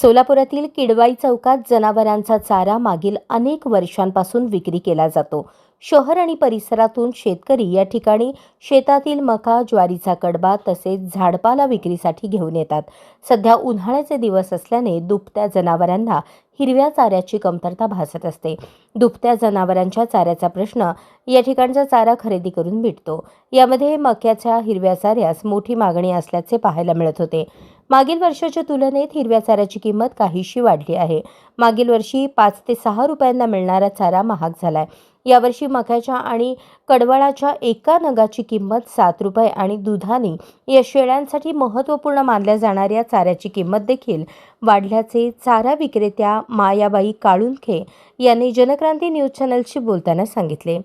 सोलापुरातील किडवाई चौकात जनावरांचा चारा मागील अनेक वर्षांपासून विक्री केला जातो. शहर आणि परिसरातून शेतकरी या ठिकाणी शेतातील मका ज्वारीचा कडबा तसेच झाडपाला विक्रीसाठी घेऊन येतात. सध्या उन्हाळ्याचे दिवस असल्याने दुभत्या जनावरांना हिरव्या चाऱ्याची कमतरता भासत असते. दुभत्या जनावरांच्या चाऱ्याचा प्रश्न या ठिकाणचा चारा खरेदी करून मिटतो. यामध्ये मक्याच्या हिरव्या चाऱ्यास मोठी मागणी असल्याचे पाहायला मिळत होते. मागील वर्षाच्या तुलनेत हिरव्या चाऱ्याची किंमत काहीशी वाढली आहे. मागील वर्षी पाच ते सहा रुपयांना मिळणारा चारा महाग झाला आहे यावर्षी मक्याच्या आणि कडवळाच्या एका नगाची किंमत सात रुपये आणि दुधाने या शेळ्यांसाठी महत्त्वपूर्ण मानल्या जाणाऱ्या चाऱ्याची किंमत देखील वाढल्याचे चारा विक्रेत्या मायाबाई काळुंखे यांनी जनक्रांती न्यूज चॅनलशी बोलताना सांगितले.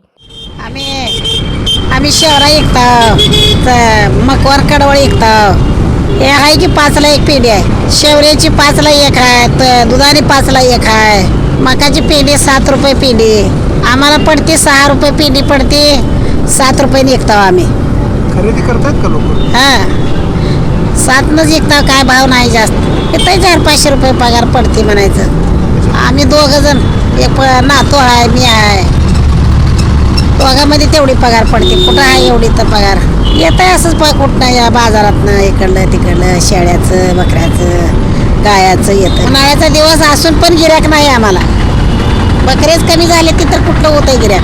आम्ही आम्ही शेवरा ऐकता मकवार कडवळ ऐकता हे आहे की पाचला एक पेंडी आहे. शेवऱ्याची पाचला एक आहे त दुधाने पाचला एक आहे. मकाची पेंडी सात रुपये पेंडी आम्हाला पडते सहा रुपये पेंडी पडते सात रुपयाने विकतो आम्ही. खरेदी करतायत का लोक? हां. सातनंच विकतो काय भाव नाही जास्त. येतं चार पाचशे रुपये पगार पडते म्हणायचं. आम्ही दोघं जण एक प- नातू आहे मी आहे. दोघांमध्ये तेवढी पगार पडते. कुठं आहे एवढी तर पगार? येत आहे असंच पा कुठं या बाजारातनं इकडलं तिकडलं शेळ्याचं बकऱ्याचं गायाचं येतं उन्हाळ्याचा दिवस असून पण गिऱ्हाईक नाही आम्हाला. बकरेच कमी झाले की तर कुठलं होतं गिऱ्हाईक?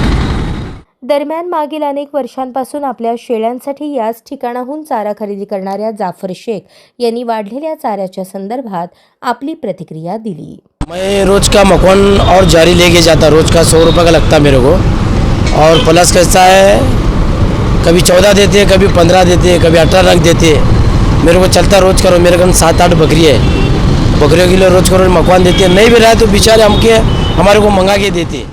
दरम्यान मागील अनेक वर्षांपासून आपल्या शेळ्यांसाठी याच ठिकाणाहून चारा खरेदी करणाऱ्या जाफर शेख यांनी वाढलेल्या चाऱ्याच्या संदर्भात आपली प्रतिक्रिया दिली. मैं रोज का मकवन और जारी लेके जाता रोज का सौ रुपये का लगता मेरे को। और प्लस कैसा है कभी चौदह देते कभी पंद्रह देते कभी अठारह लाख देते मेरे को चलता रोज करो मेरे घर सात आठ बकरी है। बकरियों के लिए रोज करो मकवान देते नहीं भी रहा तो बेचारे हमके हमारे को मंगा के देते